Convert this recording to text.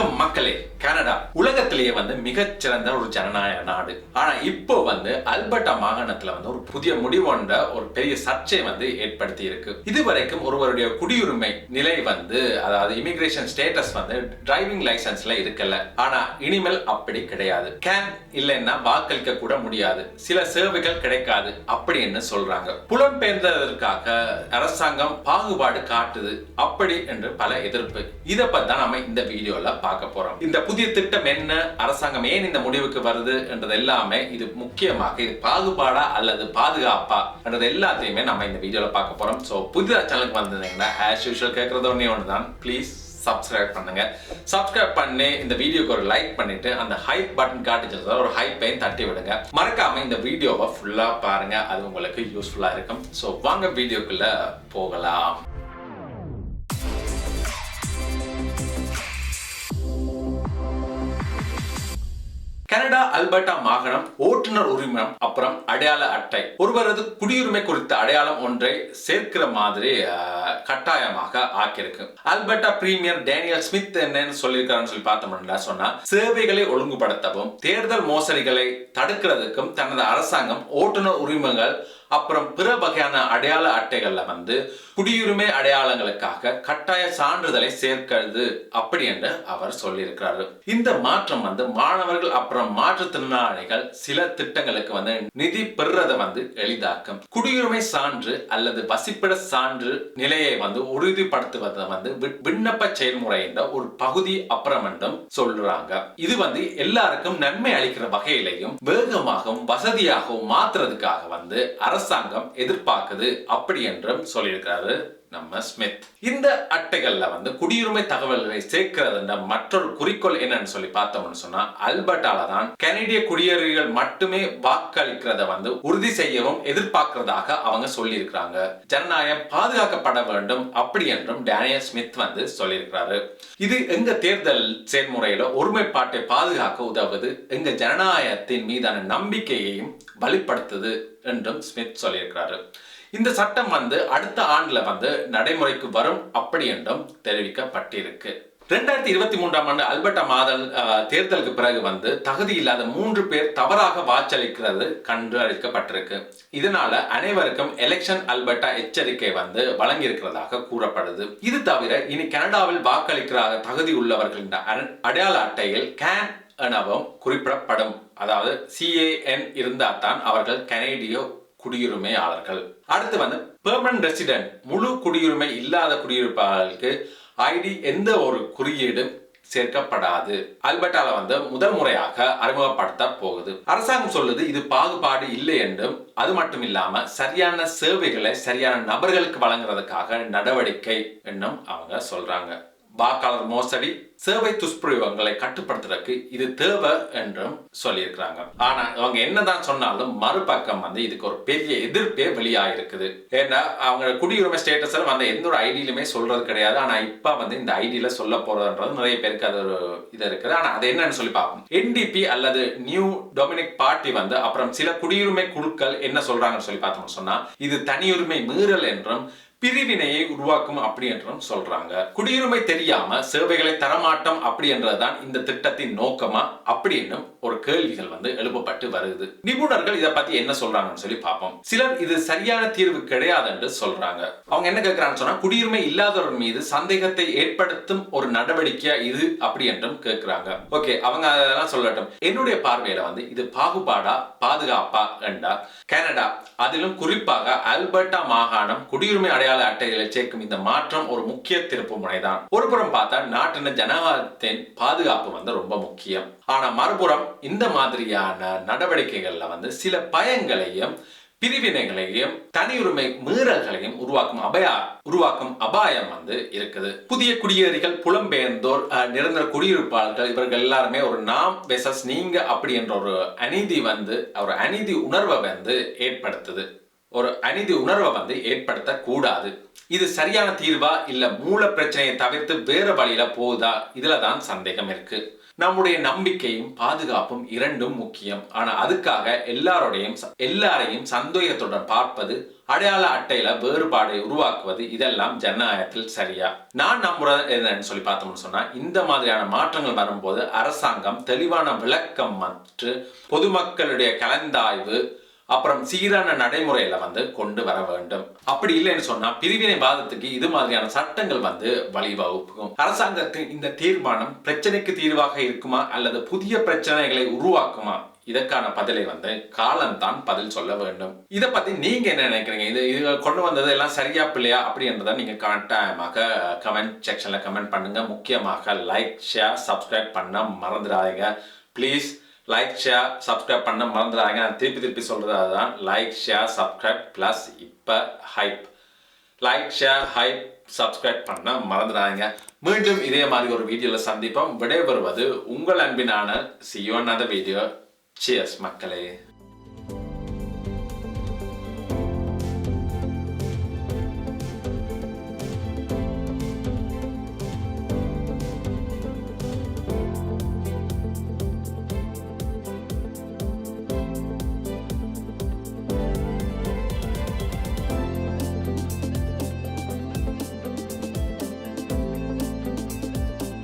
வணக்கம் மக்களே. கனடா உலகத்திலேயே வந்து மிகச்சிறந்த ஒரு ஜனநாயக நாடு. ஆனா இப்போ வந்து அல்பர்டா மாகாணத்துல வந்து ஒரு புதிய முடிவொண்ட ஒரு பெரிய சர்ச்சை வந்து ஏற்படுத்தி இருக்கு. இதுவரைக்கும் ஒருவருடைய குடியுரிமை நிலை வந்து அதாவது இமிகிரேஷன் ஸ்டேட்டஸ் வந்து டிரைவிங் லைசன்ஸ்ல இருக்கல. ஆனா இனிமேல் அப்படி கிடையாது. கேன் இல்லைன்னா வாக்களிக்க கூட முடியாது. சில சேவைகள் கிடைக்காது அப்படின்னு சொல்றாங்க. புலம்பெயர்ந்ததற்காக அரசாங்கம் பாகுபாடு காட்டுது அப்படி என்று பல எதிர்ப்பு. இதை பத்தி தான் நம்ம இந்த வீடியோல பார்க்க போறோம். இந்த புதிய திட்டம் என்ன? அரசாங்கம் ஏன் இந்த முடிவுக்கு வருது என்றது எல்லாமே இது முக்கியமாக இது பாகுபாடா அல்லது பாதுகாப்பா என்றது எல்லாத்தையுமே நம்ம இந்த வீடியோல பார்க்க போறோம். ஸோ புதிதாக சேனலுக்கு வந்திருந்தீங்கன்னா ஆஸ் யூஷுவல் கேட்கறது ஒன்றே ஒன்று தான் ப்ளீஸ் சப்ஸ்கிரைப் பண்ணுங்க. சப்ஸ்கிரைப் பண்ணி இந்த வீடியோக்கு ஒரு லைக் பண்ணிட்டு அந்த ஹைப் பட்டன் காட்டுச்சு ஒரு ஹைப்பையும் தட்டி விடுங்க. மறக்காம இந்த வீடியோவை ஃபுல்லா பாருங்க. அது உங்களுக்கு யூஸ்ஃபுல்லா இருக்கும். ஸோ வாங்க வீடியோக்குள்ள போகலாம். அல்பர்டா மாகாணம் ஓட்டுநர் உரிமம் அப்புறம் அடையாள அட்டை. ஒருவரது குடியுரிமை குறித்த அடையாளம் ஒன்றை சேர்க்கிற மாதிரி கட்டாயமாக ஆக்கியிருக்கு. அல்பர்டா பிரீமியர் டேனியல் ஸ்மித் என்னன்னு சொல்லியிருக்காருன்னு சொல்லி பார்த்தோம்னா சொன்னா சேவைகளை ஒழுங்குபடுத்தவும் தேர்தல் மோசடிகளை தடுக்கிறதுக்கும் தனது அரசாங்கம் ஓட்டுநர் உரிமங்கள் அப்புறம் பிற வகையான அடையாள அட்டைகள்ல வந்து குடியுரிமை அடையாளங்களுக்காக கட்டாய சான்றிதழை சேர்க்கிறது அப்படி என்று அவர் சொல்லியிருக்கிறாரு. இந்த மாற்றம் வந்து மாணவர்கள் அப்புறம் மாற்றுத்திறனாளிகள் சில திட்டங்களுக்கு வந்து நிதி பெறுறதை வந்து எளிதாக்கும். குடியுரிமை சான்று அல்லது வசிப்பிட சான்று நிலையை வந்து உறுதிப்படுத்துவதை வந்து விண்ணப்ப செயல்முறை என்ற ஒரு பகுதி அப்புறம் என்றும் சொல்றாங்க. இது வந்து எல்லாருக்கும் நன்மை அளிக்கிற வகையிலையும் வேகமாகவும் வசதியாகவும் மாத்துறதுக்காக வந்து அரசு அரசாங்கம் எதிர்பார்க்குது அப்படி என்றும் சொல்லியிருக்கிறாரு நம்ம ஸ்மித். இந்த அட்டைகள்ல வந்து குடியுரிமை தகவல்களை சேர்க்கிறது மற்றொரு குறிக்கோள் என்னன்னு சொல்லி பார்த்தோம்னு சொன்னா அல்பர்டால தான் கனடிய குடியேறிகள் மட்டுமே வாக்களிக்கிறத வந்து உறுதி செய்யவும் எதிர்பார்க்கிறதாக அவங்க சொல்லியிருக்கிறாங்க. ஜனநாயகம் பாதுகாக்கப்பட வேண்டும் அப்படி என்றும் டேனியல் ஸ்மித் வந்து சொல்லியிருக்கிறாரு. இது எங்க தேர்தல் செயல்முறையில ஒருமைப்பாட்டை பாதுகாக்க உதவுது எங்க ஜனநாயகத்தின் மீதான நம்பிக்கையையும் வலுப்படுத்துது என்றும் ஸ்மித் சொல்லியிருக்கிறாரு. இந்த சட்டம் வந்து அடுத்த ஆண்டுல வந்து நடைமுறைக்கு வரும் அப்படி என்றும் தெரிவிக்கப்பட்டிருக்கு. ரெண்டாயிரத்தி இருபத்தி மூன்றாம் ஆண்டு அல்பர்டா மாதல் தேர்தலுக்கு பிறகு வந்து தகுதி இல்லாத மூன்று பேர் தவறாக வாக்களிக்கிறது கண்டறிக்கப்பட்டிருக்கு இதனால அனைவருக்கும் எலெக்ஷன் அல்பர்டா எச்சரிக்கை வந்து வழங்கியிருக்கிறதாக கூறப்படுது. இது தவிர இனி கனடாவில் வாக்களிக்கிறாக தகுதி உள்ளவர்களின் அடையாள அட்டையில் கேன் எனவும் குறிப்பிடப்படும். அதாவது சிஏஎன் இருந்தால் தான் அவர்கள் கனேடியோ குடியுரிமையாளர்கள் அடுத்து வந்து பெர்மனன்ட் ரெசிடென்ட் முழு குடியுரிமை இல்லாத குடியிருப்பாளர்களுக்கு ஐடி எந்த ஒரு குறியீடும் சேர்க்கப்படாது. அல்பர்டால வந்து முதல் முறையாக அறிமுகப்படுத்த போகுது. அரசாங்கம் சொல்லுது இது பாகுபாடு இல்லை என்றும் அது மட்டும் இல்லாம சரியான சேவைகளை சரியான நபர்களுக்கு வழங்குறதுக்காக நடவடிக்கை என்னும் அவங்க சொல்றாங்க. வாக்காளர் மோசடி சேவை துஷ்பிரயோகங்களை கட்டுப்படுத்துறதுக்கு இது தேவை என்றும் சொல்லியிருக்கிறாங்க. ஆனா அவங்க என்னதான் சொன்னாலும் மறுபக்கம் வந்து இதுக்கு ஒரு பெரிய எதிர்ப்பே வெளியாயிருக்குது. ஏன்னா அவங்க குடியுரிமை ஸ்டேட்டஸ் வந்து எந்த ஒரு ஐடியிலுமே சொல்றது கிடையாது. ஆனா இப்ப வந்து இந்த ஐடியில சொல்ல போறதுன்றது நிறைய பேருக்கு அது ஒரு இது இருக்குது. ஆனா அது என்னன்னு சொல்லி பார்ப்போம். என்டிபி அல்லது நியூ டொமினிக் பார்ட்டி வந்து அப்புறம் சில குடியுரிமை குழுக்கள் என்ன சொல்றாங்கன்னு சொல்லி பார்த்தோம்னு சொன்னா இது தனியுரிமை மீறல் என்றும் பிரிவினையை உருவாக்கும் அப்படி என்றும் சொல்றாங்க. குடியுரிமை தெரியாம சேவைகளை தரமாட்டோம் அப்படி என்றதுதான் இந்த திட்டத்தின் நோக்கமா? அப்படின்னு ஒரு கேள்விகள் வந்து எழுப்பப்பட்டு வருது. நிபுணர்கள் இதை பத்தி என்ன சொல்றாங்கன்னு சொல்லி பார்ப்போம். சிலர் இது சரியான தீர்வு கிடையாது என்று சொல்றாங்க. அவங்க என்ன கேட்கிறான்னு சொன்னா குடியுரிமை இல்லாதவர் மீது சந்தேகத்தை ஏற்படுத்தும் ஒரு நடவடிக்கையா இது அப்படி என்றும் கேட்கிறாங்க ஓகே அவங்க அதெல்லாம் சொல்லட்டும். என்னுடைய பார்வையில வந்து இது பாகுபாடா பாதுகாப்பா என்றா கனடா அதிலும் குறிப்பாக அல்பர்டா மாகாணம் குடியுரிமை அடையாள அட்டைகளை சேர்க்கும் இந்த மாற்றம் ஒரு முக்கிய திருப்பு முனைதான். ஒருபுறம் பார்த்தா நாட்டின ஜனநாயகத்தின் பாதுகாப்பு வந்து ரொம்ப முக்கியம். ஆனா மறுபுறம் இந்த மாதிரியான நடவடிக்கைகள்ல வந்து சில பயங்களையும் பிரிவினைகளையும் தனியுரிமை மீறல்களையும் உருவாக்கும் அபயா உருவாக்கும் அபாயம் வந்து இருக்குது. புதிய குடியேறிகள் புலம்பெயர்ந்தோர் அஹ், நிரந்தர குடியிருப்பாளர்கள் இவர்கள் எல்லாருமே ஒரு நாம் வெசஸ் நீங்க அப்படி என்ற ஒரு அநீதி வந்து ஒரு அநீதி உணர்வை வந்து ஏற்படுத்துது. ஒரு அநீதி உணர்வை வந்து ஏற்படுத்த கூடாது இது சரியான தீர்வா இல்ல மூல பிரச்சனையை தவிர்த்து வேற வழியில போகுதா? இதுல தான் சந்தேகம் இருக்கு. நம்முடைய நம்பிக்கையும் பாதுகாப்பும் இரண்டும் முக்கியம். ஆனா அதுக்காக எல்லாரோடையும் எல்லாரையும் சந்தேகத்துடன் பார்ப்பது அடையாள அட்டையில வேறுபாடை உருவாக்குவது இதெல்லாம் ஜனநாயகத்தில் சரியா? நான் நம்புறது என்னன்னு சொல்லி பார்த்தோம்னு சொன்னா இந்த மாதிரியான மாற்றங்கள் வரும்போது அரசாங்கம் தெளிவான விளக்கம் மற்றும் பொதுமக்களுடைய கலந்தாய்வு அப்புறம் சீரான நடைமுறையில வந்து கொண்டு வர வேண்டும். அப்படி இல்லைன்னு சொன்னா பிரிவினைவாதத்துக்கு இது மாதிரியான சட்டங்கள் வந்து வழிவகுக்கும். அரசாங்கத்தின் இந்த தீர்மானம் பிரச்சனைக்கு தீர்வாக இருக்குமா அல்லது புதிய பிரச்சனைகளை உருவாக்குமா? இதற்கான பதிலை வந்து காலம்தான் பதில் சொல்ல வேண்டும். இதை பத்தி நீங்க என்ன நினைக்கிறீங்க? இது இது கொண்டு வந்தது எல்லாம் சரியா பிள்ளையா? அப்படின்றத நீங்க கட்டாயமாக கமெண்ட் செக்ஷன்ல கமெண்ட் பண்ணுங்க. முக்கியமாக லைக் ஷேர் சப்ஸ்கிரைப் பண்ண மறந்துடாதீங்க. ப்ளீஸ் லைக் ஷேர் சப்ஸ்கிரைப் பண்ண மறந்துடாங்க நான் திருப்பி திருப்பி சொல்கிறது அதுதான். லைக் ஷேர் சப்ஸ்கிரைப் ப்ளஸ் இப்போ hype like share hype subscribe பண்ண மறந்துடாதீங்க. மீண்டும் இதே மாதிரி ஒரு வீடியோவில் சந்திப்போம். விடைபெறுவது உங்கள் அன்பினான சியோன் அந்த வீடியோ சியர்ஸ் மக்களே.